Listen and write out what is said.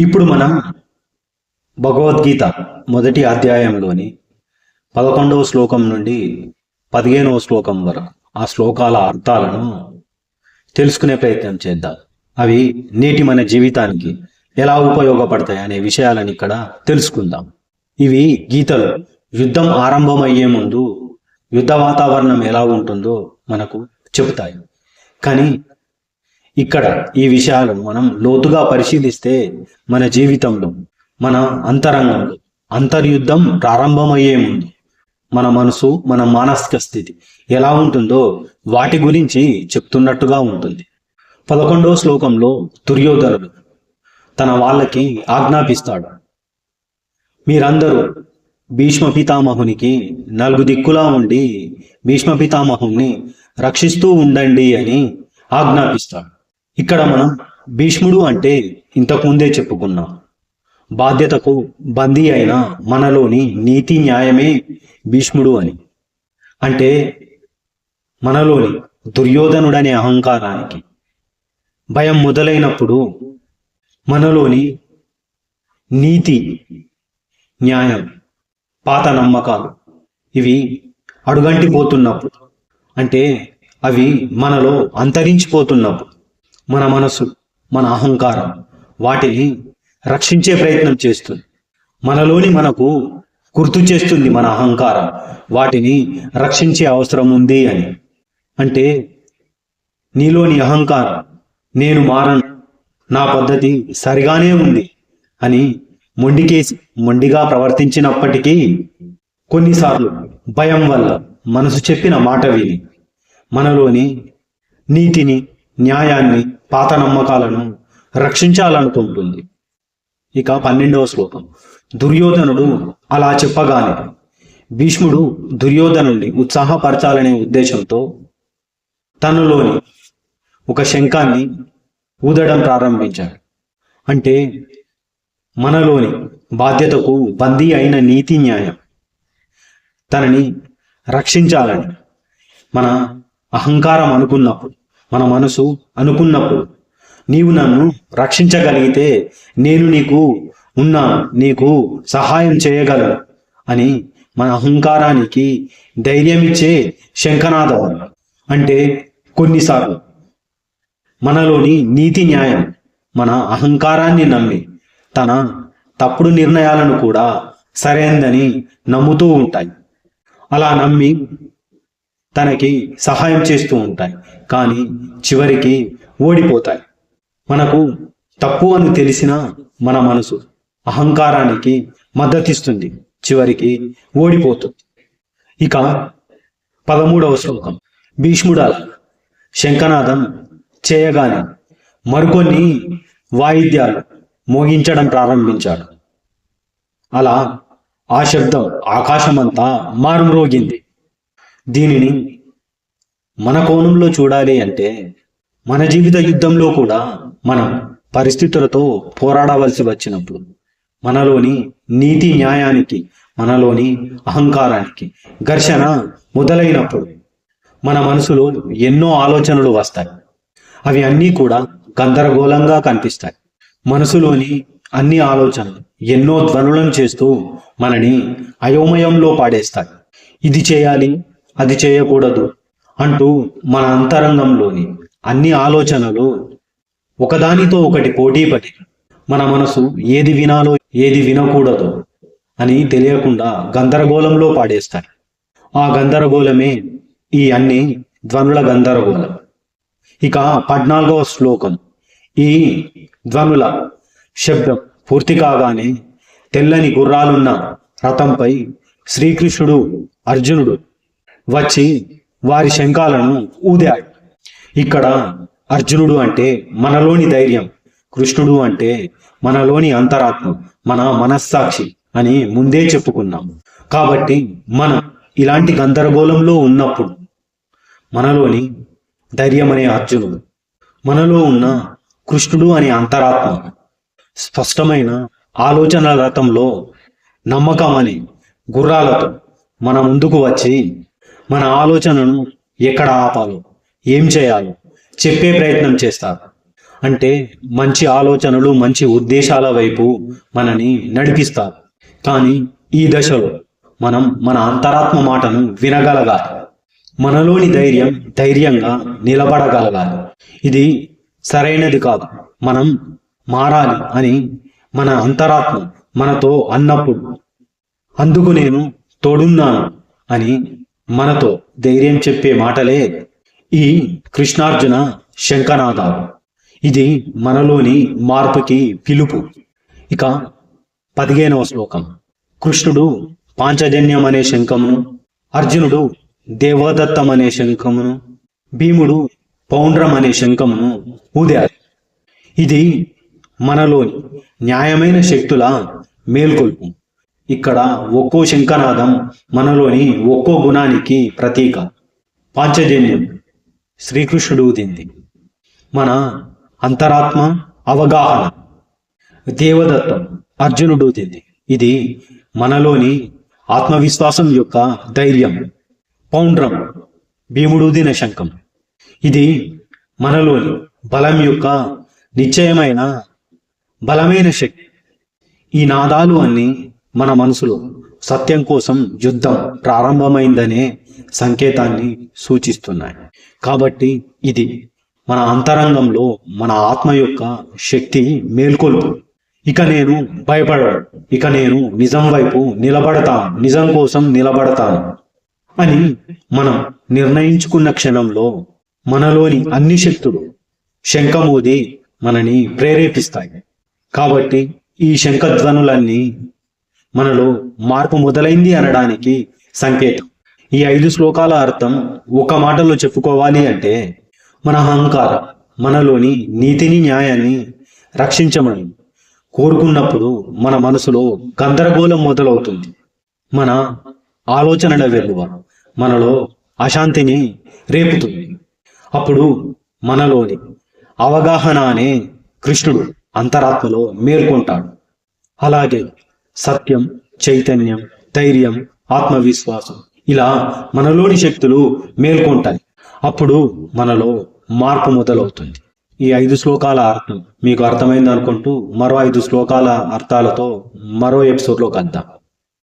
ఇప్పుడు మనం భగవద్గీత మొదటి అధ్యాయంలోని పదకొండవ శ్లోకం నుండి పదిహేనవ శ్లోకం వరకు ఆ శ్లోకాల అర్థాలను తెలుసుకునే ప్రయత్నం చేద్దాం. అవి నేటి మన జీవితానికి ఎలా ఉపయోగపడతాయి అనే విషయాలను ఇక్కడ తెలుసుకుందాం. ఇవి గీతలు. యుద్ధం ఆరంభమయ్యే ముందు యుద్ధ వాతావరణం ఎలా ఉంటుందో మనకు చెబుతాయి. కానీ ఇక్కడ ఈ విషయాలను మనం లోతుగా పరిశీలిస్తే మన జీవితంలో మన అంతరంగంలో అంతర్యుద్ధం ప్రారంభమయ్యే ముందు మన మనసు మన మానసిక స్థితి ఎలా ఉంటుందో వాటి గురించి చెప్తున్నట్టుగా ఉంటుంది. పదకొండో శ్లోకంలో దుర్యోధనుడు తన వాళ్ళకి ఆజ్ఞాపిస్తాడు. మీరందరూ భీష్మ పితామహునికి నలుగు దిక్కులా ఉండి భీష్మ పితామహుని రక్షిస్తూ ఉండండి అని ఆజ్ఞాపిస్తాడు. ఇక్కడ మనం భీష్ముడు అంటే ఇంతకుముందే చెప్పుకున్నాం. బాధ్యతకు బందీ అయిన మనలోని నీతి న్యాయమే భీష్ముడు అని. అంటే మనలోని దుర్యోధనుడనే అహంకారానికి. భయం మొదలైనప్పుడు మనలోని నీతి న్యాయం పాత నమ్మకాలు ఇవి అడుగంటిపోతున్నప్పుడు. అంటే అవి మనలో అంతరించిపోతున్నప్పుడు. మన మనసు మన అహంకారం వాటిని రక్షించే ప్రయత్నం చేస్తుంది. మనలోని మనకు గుర్తు చేస్తుంది మన అహంకారం వాటిని రక్షించే అవసరం ఉంది అని. అంటే నీలోని అహంకారం నేను మారను నా పద్ధతి సరిగానే ఉంది అని మొండికేసి మొండిగా ప్రవర్తించినప్పటికీ కొన్నిసార్లు భయం వల్ల మనసు చెప్పిన మాట విని మనలోని నీతిని న్యాయాన్ని పాత నమ్మకాలను రక్షించాలనుకుంటుంది. ఇక పన్నెండవ శ్లోకం. దుర్యోధనుడు అలా చెప్పగానే భీష్ముడు దుర్యోధనుడిని ఉత్సాహపరచాలనే ఉద్దేశంతో తనలోని ఒక శంఖాన్ని ఊదడం ప్రారంభించాడు. అంటే మనలోని బాధ్యతకు బందీ అయిన నీతి న్యాయం. తనని రక్షించాలని మన అహంకారం అనుకున్నప్పుడు మన మనసు అనుకున్నప్పుడు. నీవు నన్ను రక్షించగలిగితే నేను నీకు ఉన్నాను నీకు సహాయం చేయగలను అని మన అహంకారానికి ధైర్యం ఇచ్చే శంఖనాథం అంటే కొన్నిసార్లు మనలోని నీతి న్యాయం మన అహంకారాన్ని నమ్మి తన తప్పుడు నిర్ణయాలను కూడా సరైందని నమ్ముతూ ఉంటాయి. అలా నమ్మి తనకి సహాయం చేస్తూ ఉంటాయి. కానీ చివరికి ఓడిపోతాయి. మనకు తప్పు అని తెలిసిన మన మనసు అహంకారానికి మద్దతిస్తుంది. చివరికి ఓడిపోతుంది. ఇక పదమూడవ శ్లోకం. భీష్ముడాల శంఖనాదం చేయగానే మరికొన్ని వాయిద్యాలు మోగించడం ప్రారంభించాడు. అలా ఆ శబ్దం ఆకాశమంతా మారుమ్రోగింది. దీనిని మన కోణంలో చూడాలి అంటే మన జీవిత యుద్ధంలో కూడా మనం పరిస్థితులతో పోరాడవలసి వచ్చినప్పుడు మనలోని నీతి న్యాయానికి మనలోని అహంకారానికి ఘర్షణ మొదలైనప్పుడు మన మనసులో ఎన్నో ఆలోచనలు వస్తాయి. అవి అన్నీ కూడా గందరగోళంగా కనిపిస్తాయి. మనసులోని అన్ని ఆలోచనలు ఎన్నో ధ్వనులను చేస్తూ మనని అయోమయంలో పాడేస్తాయి. ఇది చేయాలి అది చేయకూడదు అంటూ మన అంతరంగంలోని అన్ని ఆలోచనలు ఒకదానితో ఒకటి పోటీపడి మన మనసు ఏది వినాలో ఏది వినకూడదు అని తెలియకుండా గందరగోళంలో పాడేస్తాయి. ఆ గందరగోళమే ఈ అన్ని ధ్వనుల గందరగోళం. ఇక పద్నాలుగవ శ్లోకం. ఈ ధ్వనుల శబ్దం పూర్తి కాగానే తెల్లని గుర్రాలున్న రథంపై శ్రీకృష్ణుడు అర్జునుడు వచ్చి వారి శంఖాలను ఊదాడు. ఇక్కడ అర్జునుడు అంటే మనలోని ధైర్యం కృష్ణుడు అంటే మనలోని అంతరాత్మ మన మనస్సాక్షి అని ముందే చెప్పుకున్నాం. కాబట్టి మనం ఇలాంటి గందరగోళంలో ఉన్నప్పుడు మనలోని ధైర్యం అనే అర్జునుడు మనలో ఉన్న కృష్ణుడు అనే అంతరాత్మ స్పష్టమైన ఆలోచనల రథంలో నమ్మకం అని గుర్రాలతో మన ముందుకు వచ్చి మన ఆలోచనను ఎక్కడ ఆపాలో ఏం చేయాలో చెప్పే ప్రయత్నం చేస్తారు. అంటే మంచి ఆలోచనలు మంచి ఉద్దేశాల వైపు మనని నడిపిస్తారు. కానీ ఈ దశలో మనం మన అంతరాత్మ మాటను వినగలగాలి. మనలోని ధైర్యం ధైర్యంగా నిలబడగలగాలి. ఇది సరైనది కాదు. మనం మారాలి అని మన అంతరాత్మ మనతో అన్నప్పుడు అందుకు నేను తోడున్నాను అని మనతో ధైర్యం చెప్పే మాటలే ఈ కృష్ణార్జున శంఖనాదాలు ఇది మనలోని మార్పుకి పిలుపు. ఇక పదిహేనవ శ్లోకం. కృష్ణుడు పాంచజన్యం అనే శంఖమును అర్జునుడు దేవదత్తం అనే శంఖమును భీముడు పౌండ్రం అనే శంఖమును ఊదారు. ఇది మనలోని న్యాయమైన శక్తుల మేల్కొల్పు. ఇక్కడ ఒక్కో శంఖనాదం మనలోని ఒక్కో గుణానికి ప్రతీక. పాంచజన్యం. శ్రీకృష్ణుడు దింది మన అంతరాత్మ అవగాహన. దేవదత్తం. అర్జునుడు దింది ఇది మనలోని ఆత్మవిశ్వాసం యొక్క ధైర్యం. పౌండ్రం. భీముడూదిన శంఖం. ఇది మనలోని బలం యొక్క నిశ్చయమైన బలమైన శక్తి. ఈ నాదాలు అన్నీ మన మనసులో సత్యం కోసం యుద్ధం ప్రారంభమైందనే సంకేతాన్ని సూచిస్తున్నాయి. కాబట్టి ఇది మన అంతరంగంలో మన ఆత్మ యొక్క శక్తి మేల్కొల్పు. ఇక నేను భయపడ ఇక నేను నిజం వైపు నిలబడతాను. నిజం కోసం నిలబడతాను అని మనం నిర్ణయించుకున్న క్షణంలో మనలోని అన్ని శక్తులు శంఖమూది మనని ప్రేరేపిస్తాయి. కాబట్టి ఈ శంఖధ్వనులన్నీ మనలో మార్పు మొదలైంది అనడానికి సంకేతం. ఈ ఐదు శ్లోకాల అర్థం ఒక మాటలో చెప్పుకోవాలి అంటే మన అహంకారం మనలోని నీతిని న్యాయాన్ని రక్షించమని కోరుకున్నప్పుడు మన మనసులో గందరగోళం మొదలవుతుంది. మన ఆలోచనల వెలువ మనలో అశాంతిని రేపుతుంది. అప్పుడు మనలోని అవగాహన అనే కృష్ణుడు అంతరాత్మలో మేల్కొంటాడు. అలాగే సత్యం చైతన్యం ధైర్యం ఆత్మవిశ్వాసం ఇలా మనలోని శక్తులు మేల్కొంటాయి. అప్పుడు మనలో మార్పు మొదలవుతుంది. ఈ ఐదు శ్లోకాల అర్థం మీకు అర్థమైంది అనుకుంటూ మరో ఐదు శ్లోకాల అర్థాలతో మరో ఎపిసోడ్లో కలుద్దాం